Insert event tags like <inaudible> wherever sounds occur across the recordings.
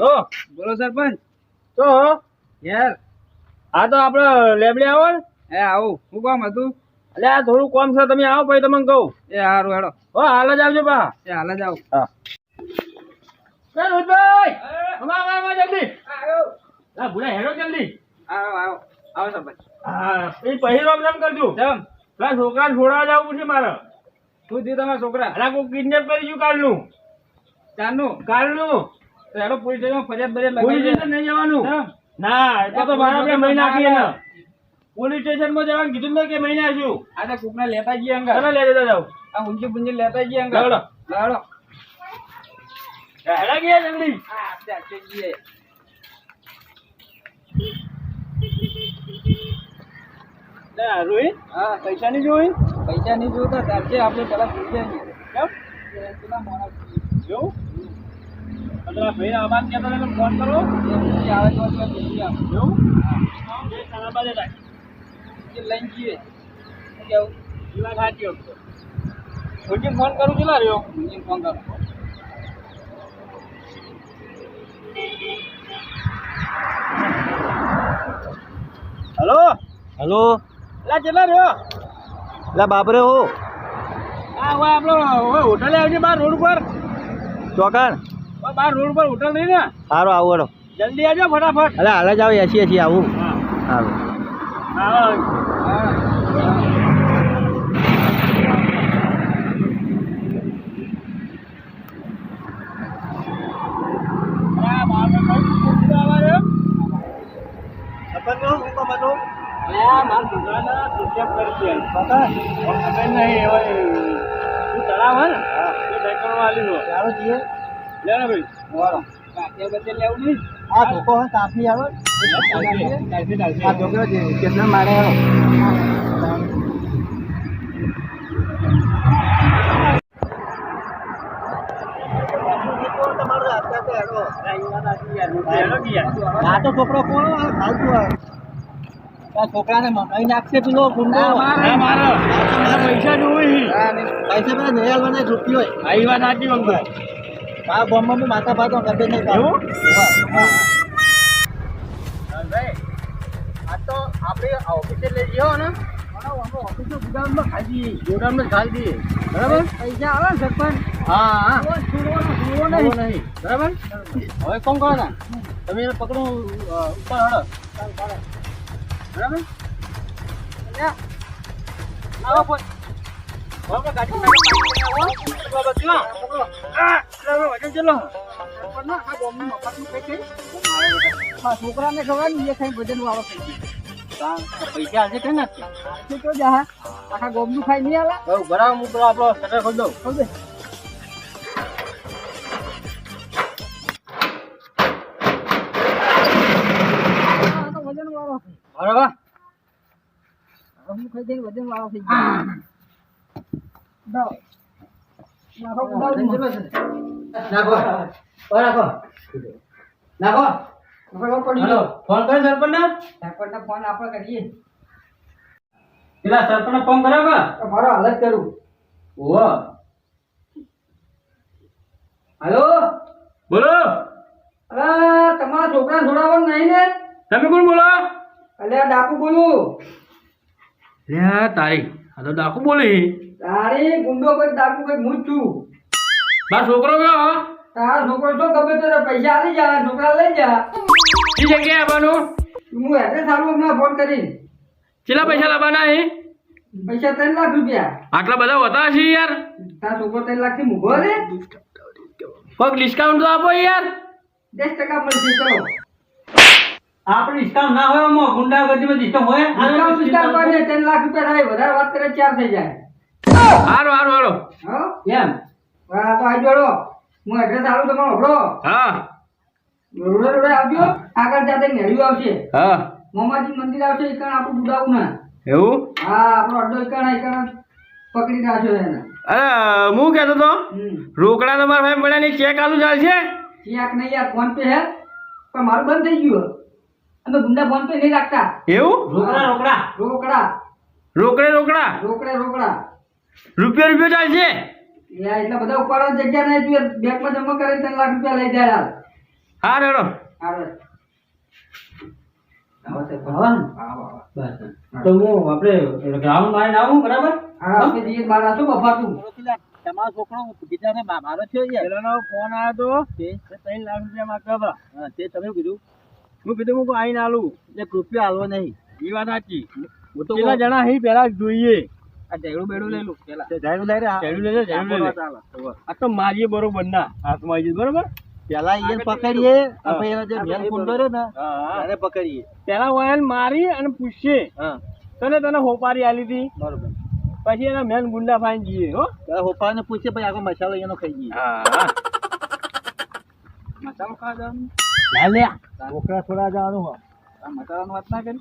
Hello બોલો સરપંચ. તો યાર આ તો આપણે લેબડે આવો ને. એ આવું. શું કામ હતું? એટલે આ થોડું કોમ છે તમે આવો પછી તમને કહું. એ હારું હેડો. હો હાલ જ આવજો પા એ હાલ જ આવું. હા. રોજભાઈ અમાર અમાર જલ્દી. ભૂલા હેડો જલ્દી. આવો આવો. આવો સરપંચ. હા એ પછી રોમ કરજો. કેમ? પેલા છોકરાને છોડવા જવું છે મારે. શું થયું તમારા છોકરા? અલા કોઈ કિડનેપ કરી ગયું કાલનું? કાલનું? તો હેડો પોલીસ સ્ટેશન ફરિયાદ બરિયાદ પોલીસ સ્ટેશન નહીં જવાનું? ના એ તો મારા બે મહિના આપીએ ને. પોલીસ સ્ટેશનમાં જવાનું કીધું ને કે મહિના આવજો આ તો કુકને લેતા જઈએ અંગા. તમે લઈ જતા જાઓ. આ ઊંચી પૂંજી લેતા જઈએ અંગા. લાવડો. લાવડો. હેડા ગયા જલ્દી. હા આપડે આપડે જઈએ. રોહિત હા. પૈસા નહીં જોઈ? પૈસા નહીં જોતા આપડે આપણે પેલા કેમ? પેલા માણસ એવું? તમારા ભાઈ આવાજ કહેતા હતા ફોન કરો. આવે તો. એવું? તારા બાજુ લઈને જઈએ. કેવું? સાચી હતો. ફોન કરું કેટલા રહ્યો પૂછીને ફોન કરો. હલો? હલો? એલા કેટલા રહ્યો? એટલે બાપરે હો. હા હવે આપણો હોટલે આવજે બાર રોડ ઉપર. ચોકણ? બાર રોડ પર હોટલ નહીં ને? સારું આવું હેડો. જલ્દી આવજો ફટાફટ. એટલે હાલ જ આવો એસી એસી આવું. હા. સારું નહીં, તળાવ હે ને? એ સાયકલમાં લેવું નહીં. આ ધોકો આવે. આ છોકરો જે મારે કોણ છોકરા ને આ છોકરાને મનાઈ નાખશે પેલો ગુંડો? પૈસા જોવું. પૈસા પેલા નહેલ રૂપિયો છૂટી હોય. આ ઈ વાત સાચી મંગળ. આ ગામમાં બી માથા ભાતો કદે નહીં એવું? આ તો આપણે ઓફિસે લઈ ગયો ને ગોડાઉનમાં દઈએ. ગોડાઉનમાં ખાઈ દઈએ. બરાબર પૈસા આવે ને સરપંચ હા હા નહીં. નહીં બરાબર હવે કોણ કરો ને તમે એને પકડો ઉપર હળો બરાબર. આવો. પણ છોકરાને ખબર ને ખાઈ ભજન વાળો થઈ ગયો પૈસા આજે કઈ નથી શું તો જા આખા ગામનું ખાઈ નહીં આવે બરાબર હું પેલો આપણો શટર ખોલી દઉં વજન વાળો બરાબર હું ખાઈ જઈને વજન વાળો થઈ ગયો. નાખો, નાખો નાખો નાખો, પડી હલો ગયો. ફોન કરે સરપંચ ને સરપંચને ફોન આપણે કરીએ પેલા સરપંચ ફોન કર્યો કે? મારો હાલ કરું. ઓહો. હાલો? બોલો. અરે તમારા છોકરા છોડાવવાનું નહીં ને? તમે કોણ બોલો? અલ્યા ડાકુ બોલું. લે તારી. આ તો ડાકુ બોલી તારી ગુંડો કોઈ ડાકુ કોઈ હું જ છું. મારો છોકરો ગયો તારા છોકરો તો ખબર તો પૈસા આલી જા છોકરા લઈ જા. એ જગ્યાએ આવવાનું? હું એડ્રેસ આલું હમણાં ફોન કરી કેટલા પૈસા લાવવાના એ પૈસા ત્રણ લાખ રૂપિયા. આટલા બધા હોતા હશે યાર? તારા છોકરો ત્રણ લાખથી મૂકો રે કોઈક ડિસ્કાઉન્ટ તો આપો યાર. દસ ટકા મળશે ચલો આપણે ડિસ્કાઉન્ટ ના હોય ગુંડાગર્દીમાં ડિસ્કાઉન્ટ હોય? ડિસ્કાઉન્ટ ડિસ્કાઉન્ટ કરીને ત્રણ લાખ રૂપિયા થાય વધારે વાત કરે ચાર થઈ જાય. હારો હારો હારો. હા? કેમ? આ તો આવી જોડો હું એડ્રેસ આલું તમારો હબળો હા. રોડે રોડે આવજો. આગળ જાતે નેડિયું આવશે. હા. મોમાજી મંદિર આવશે એક આપણું બુડાવું ના. એવું? હા આપણો અડ્ડો એકણ એકણ પકડી રાખ્યો એને. અરે હું કહેતો તો રોકડા તમારા ભાઈ મળ્યા ની ચેક આલુ ચાલશે? ચેક નહીં યાર ફોન પે હે? પણ મારું બંધ થઈ ગયું અમે ગુંડા ફોન પે નહીં રાખતા. એવું? રોકડા રોકડા. રોકડા. રોકડે રોકડા? રોકડે રોકડા. રૂપિયો રૂપિયો ચાલશે? યાર બધા ઉપાડવાની જગ્યા નહીં બેંકમાં જમા કરે ત્રણ લાખ રૂપિયા લઈ જાય હા રેડો આવે આવો સાહેબ આવો ને? આવો આવો બસ તો હું આપણે ગ્રાઉન્ડમાં આવું બરાબર? આપણે જઈએ બહાર આશો બફાતું તમારો છોકરો બીજા મારો છે પેલાનો ફોન આવ્યો તો તે? ત્રણ લાખ રૂપિયા માંગતા હતા. તે તમે કીધું? હું કીધું હું આઈને આલું. રૂપિયો હાલવો નહીં. એ વાત સાચી. હું તો કેટલા જણા અહીં પેલા જોઈએ. આ ઢેગડું બેડું લઈ લઉં પેલા. જાયરું લઈ રહ્યા ઝેડું લેજો ઝેડું લેજો આ તો મારીએ બરોબર ના. હાથમાં આવી જશે બરોબર? પેલા એને પકડીએ આપણે એનો જે મેલ કુંડો રહ્યો ને હા હા. એને પકડીએ. પેલા વાયન મારી અને પૂછશે તને તને હોપારી આલી હતી. બરોબર. પછી એના મેન ગુંડા ફાઈન જઈએ હો. પેલા હોપારી ને પૂછીએ પછી આખો મસાલો એનો ખાઈ જઈએ. મસાલો ખાવા જવાનું? લે. લે છોકરા થોડા જવાનું હો મસાલાનું વાત ના કરી.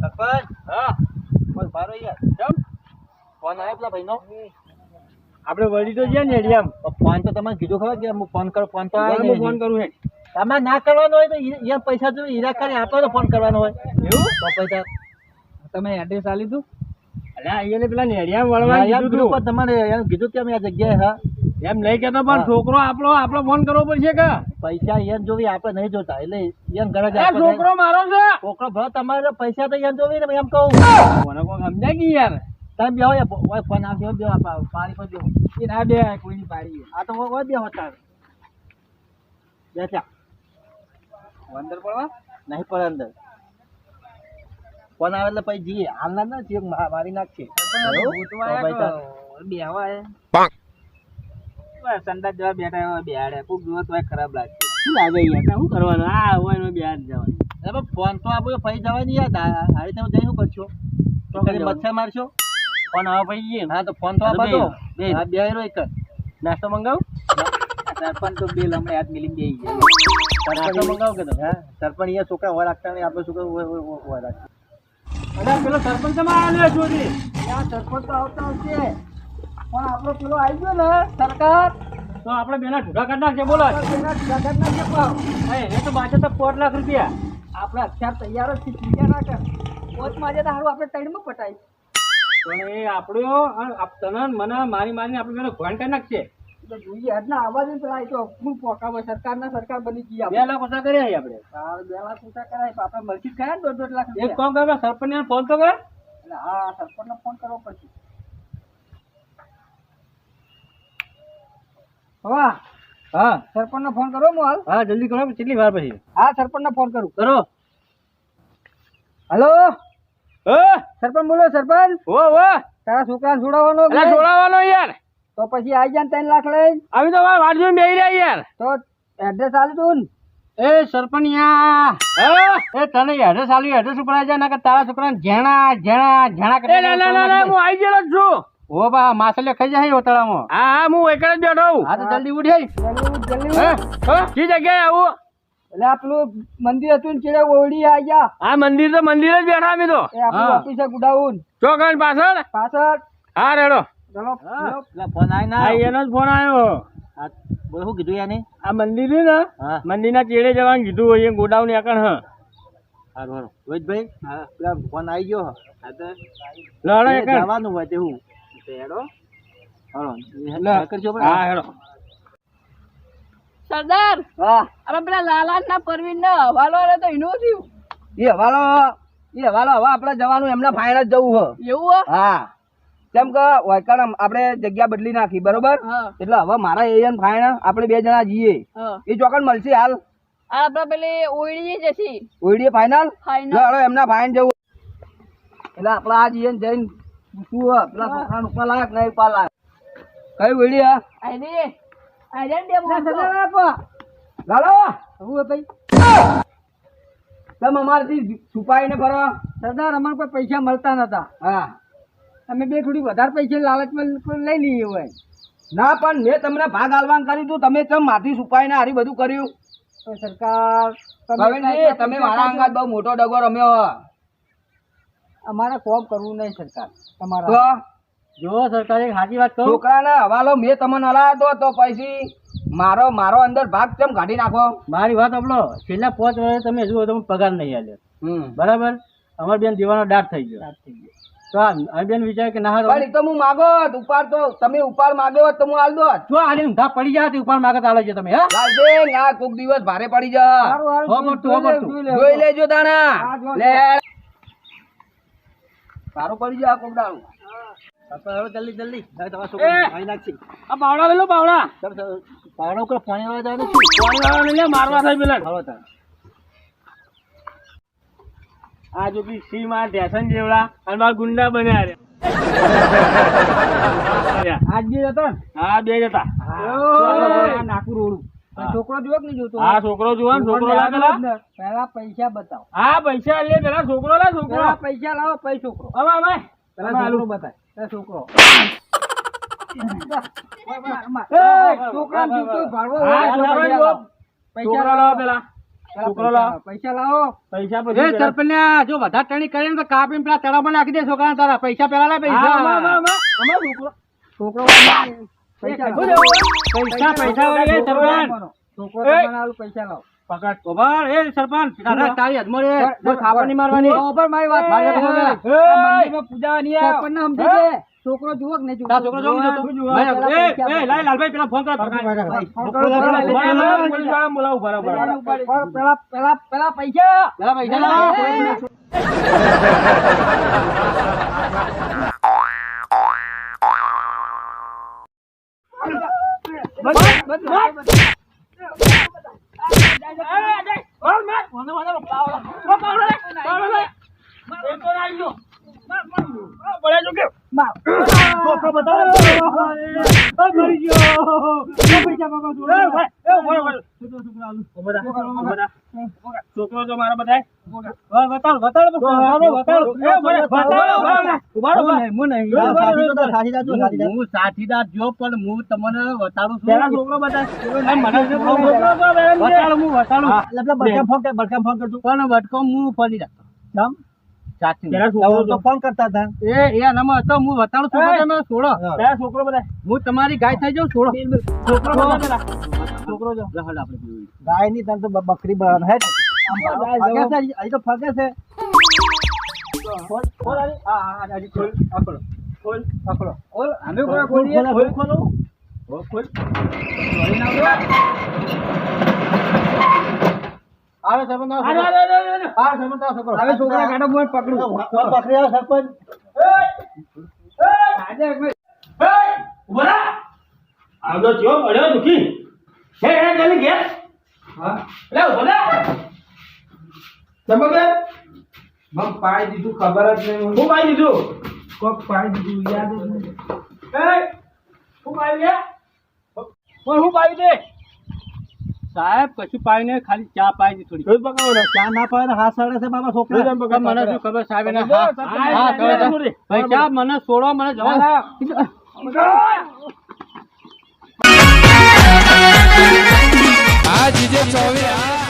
સરપંચ. હા. યાર. કેમ ફોન આવ્યો પેલા ભાઈનો. આપણે વળી તો ગયા ને ફોન તો તમે કીધું ખબર કે હું ફોન કરો ફોન તો આવ્યો ફોન કરું હે તમારે ના કરવાનો હોય તો ઈ પૈસા જો હીરા કરી આપો તો ફોન કરવાનો હોય. એવું? તો પૈસા તમે એડ્રેસ આલી લીધું અલ્યા અહીંયા પેલા નેડિયામ વળવા કીધું તમારે કીધું કે અમે આ જગ્યાએ હા. એમ નહીં કેતો પણ છોકરો આપણો આપણો ફોન કરવો પડશે કે? પૈસા એમ જોવી આપણે નહીં જોતા એટલે એમ ઘરે છોકરો મારો છે. છોકરો ભલે તમારે પૈસા તો એમ જોવી ને એમ કહું. મને કોઈ સમજાય કે યાર. તમે બેહો ઓય ફોન આવશે બેહો આપા, પાણી પર બેહો. એ ના બે કોઈની પાડી આ તો ઓય બેહો તાર. બેઠા અંદર પડવા? નહીં પડે અંદર. ફોન આવે એટલે પછી જઈએ હાલના ના ચેક મારી નાખશે. એવું? તો ભાઈ જવા બેઠા હોય બેહાડે. કોક જુઓ તો ખરાબ લાગે. શું લાગે યાર? શું કરવાનું? આ હોય ને બે જવાનું. અરે ફોન તો આપો ફરી જવાની યાર. આ આ રીતે જઈ શું કરશો? તો કદી મચ્છર મારશો? ફોન આવા જઈએ હા તો ફોન તો આપો તો બે. હા બે હેરો એક નાસ્તો મંગાવ? સરપંચ તો બિલ હમણાં હાથ મિલી બે જાય નાસ્તો મંગાવ કે તમે? હા સરપંચ અહીંયા છોકરા હોય રાખતા નહીં. આપણે છોકરા હોય- રાખતા અરે પેલો સરપંચમાં આવ્યો ચોરી ત્યાં સરપંચ તો આવતા આવશે પણ આપણો પેલો આવી ગયો ને સરકાર. તો આપણે બેના ઢૂઢા કાઢ નાખજે બોલો. જગતના જે ભાવ એ એ તો બાજુ તો પોટ લાખ રૂપિયા. આપણે અત્યાર તૈયાર જ છીએ ચિંતા ના કર પોચ માજે તો હારું આપણે ત્રણમાં પટાઈ પણ એ આપણો આપ- તને મને મારી મારીને આપણે બેનો ઘોણ કરી નાખશે જોઈએ આજના આવાજ પેલા તો ફૂલ પોકાવે સરકારના સરકાર બની ગયા બે લાખ ઓછા કર્યા આપણે. બે લાખ ઊંચા કરાય આપણે મરચી ખાય ને દોઢ દોઢ લાખ એક. કામ કર સરપંચ ને ફોન તો કર. હા સરપંચને ફોન કરવો પડશે. હવા હા. સરપંચને ફોન કરો હું હાલ હા જલ્દી કરો કેટલી વાર પછી? હા સરપંચને ફોન કરું. કરો. હલો? હો? સરપંચ બોલો સરપંચ. હો હો તારા છોકરાને છોડાવવાનો? છોડાવવાનો યાર. તો પછી આવી જાય ને ત્રણ લાખ લઈ આવી તો વાટ જોઈને બેહી રહ્યા યાર. તો એડ્રેસ આલી તું ને. એ સરપંચિયા એ તને એડ્રેસ આલ્યું એડ્રેસ ઉપર આવી જાય ને કે તારા છોકરાને ઝેણા ઝેણા ઝેણા કરી હું આવી ગયેલો છું. ઓ બા માસલે ખાઈ જાય હોતળામાં? હા હા હું એકડ જ બેઠો હું હા તો જલ્દી ઉઠી જલ્દી જલ્દી હે? હે? કી જગ્યાએ આવું? એટલે આપણું મંદિર હતું ને ચેડે ઓરડી આ ગયા. આ મંદિર તો મંદિર જ બેઠા અમે તો. એ આપણું ઓફિસ છે ગુડાઉન ચોકન પાછળ? પાછળ. હા રેડો. ચલો. ફોન આવી ના. હા એનો જ ફોન આવ્યો હા, બોલો શું કીધું યાને? આ મંદિર ને હા. મંદિરના ચેડે જવાનું કીધું હોય એ ગોડાઉન એકણ હ. હારું હારું. રોહિતભાઈ હા. પેલા ફોન આવી ગયો હા. તો જવાનું હોય તે હું. હેડો. હાલો હા હેડો. સરદાર હા. આપણે પેલા લાલાન ના પરવીન ના હવાલો આવે તો એનું થયું. એ હવાલો એ હવાલો હવે આપણે જવાનું એમના ફાઈન જ જવું હ. એવું હા? કેમ કે વાયકાણ આપણે જગ્યા બદલી નાખી બરોબર? હા. એટલે હવે મારા એરિયા ફાઇનલ આપણે બે જણા જઈએ એ ચોકન મળશે હાલ. આ આપણે પેલી ઓળી જશી ઓઈડીએ ફાઇનલ ફાઈનલ લો એમના ફાઇન જવું. એટલે આપણે આ જઈએ જઈને પૂછવું પેલા છોકરાને ઉપર નહીં ઉપર કઈ ઓઈડી હા આઈ આઈ બે માણસો. લાલો. હું ભાઈ તમે અમારાથી છુપાઈને ફરો. સરદાર અમારે કોઈ પૈસા મળતા નતા. હા. અમે બે થોડી વધારે પૈસા લાલચમાં લઈ લઈએ હોય ના પણ મેં તમને ભાગ આલવાન કર્યું હતું તમે કેમ માથી છુપાઈને હારી બધું કર્યું? સરકાર તમે મારા અંગાત બહુ મોટો ડગો રમ્યો અમારે કોમ કરવું નહીં સરકાર. તમારા જો સરકાર એક સાચી વાત કહું? છોકરાના હવાલો મેં તમને હલાવ્યો તો તો પછી મારો મારો અંદર ભાગ કેમ કાઢી નાખો? મારી વાત આપલો છેલ્લા પાંચ વર્ષે તમે હજુ તમે પગાર નહીં આલ્યો બરાબર? અમાર બેન જીવાનો દાટ થઈ ગયો. તો તો આ બેન વિચાર કે ના પણ તો હું માગો જ. ઉપાડ તો તમે ઉપાડ માગ્યો તો હું આલ દો જો આને ઊંધા પડી જાય તો માગે માગત આલે છે તમે હા? લાલજી આ કોક દિવસ ભારે પડી જા. જોઈ લેજો લે. સારું પડી જા કોક જલ્દી જલ્દી. તમારા એ! છોકરા મારી નાખશે. આ બાવડા વેલો બાવડા પાવડો ઉપર પાણી વાળા જાય ને પાણી વાળા ને મારવા થાય પેલા. હાલો તાર. આ જો બી સી માં ઢેસન જેવડા અને મારા ગુંડા બન્યા રે. <laughs> આજ બે જતા હા બે જતા. નાકુર ઓળું. છોકરો જોયો કે નહીં જોતો? હા છોકરો ને છોકરો લા. પેલા પહેલા પૈસા બતાવો. હા પૈસા લે પેલા છોકરો લા છોકરો. પૈસા લાવો પછી છોકરો. હવે હવે. પેલા છોકરો બતાય છોકરો. છોકરા પૈસા. પૈસા. પૈસા પૈસા સરપંચ પૈસા લે પૈસા પૈસા? પૈસા પૈસા વળી સરપંચ. છોકરો આલું પૈસા લાવો. પકડ ખબર એ સરપંચ. તારા તારી હાથમાં રે. જો થાપા નહીં મારવાની. ખબર મારી વાત મંદિરમાં પૂજા નહીં સમજી દે. છોકરો જુઓ કે જુઓ? છોકરો જુઓ. એ એ લાય લાલભાઈ પેલા ફોન કર બોલાવો, રહો. પેલા પેલા પેલા પેલા પૈસા. <laughs> પેલા પૈસા લાવો. છોકરો તો મારા બધા બતાવ બતાવ બતાવ હું સાથીદાર જો પણ હું તમને બતાડું છું. છોકરો છોકરો છોકરો બતાડું. પણ વટકો હું ફરી રાખતો છોકરો છોકરો તમારી ગાય થઈ જાઉં છોડો. છોકરો. છોકરો. ગાયની તને તો બકરી બરાબર હે અહીં તો ફગે ખોલ, ખોલ હા હા હા ખોલ પકડો ખોલ. પકડો ઓલ અમે ખોલ, ખોલો. ખોલ આવે સરપંચ આવો દુખી. હે, હે. લે, ઊભો પાઈ દીધું સાહેબ કશું પાઈ નહીં ખાલી ચા પાય દી થોડી બગાવો ચા ના પાવે હા હાથ સાડે છે બાબા છોકરા. મને શું ખબર સાહેબ એને ભાઈ ચા મને છોડો મને જવા આજ જે ચોવીસ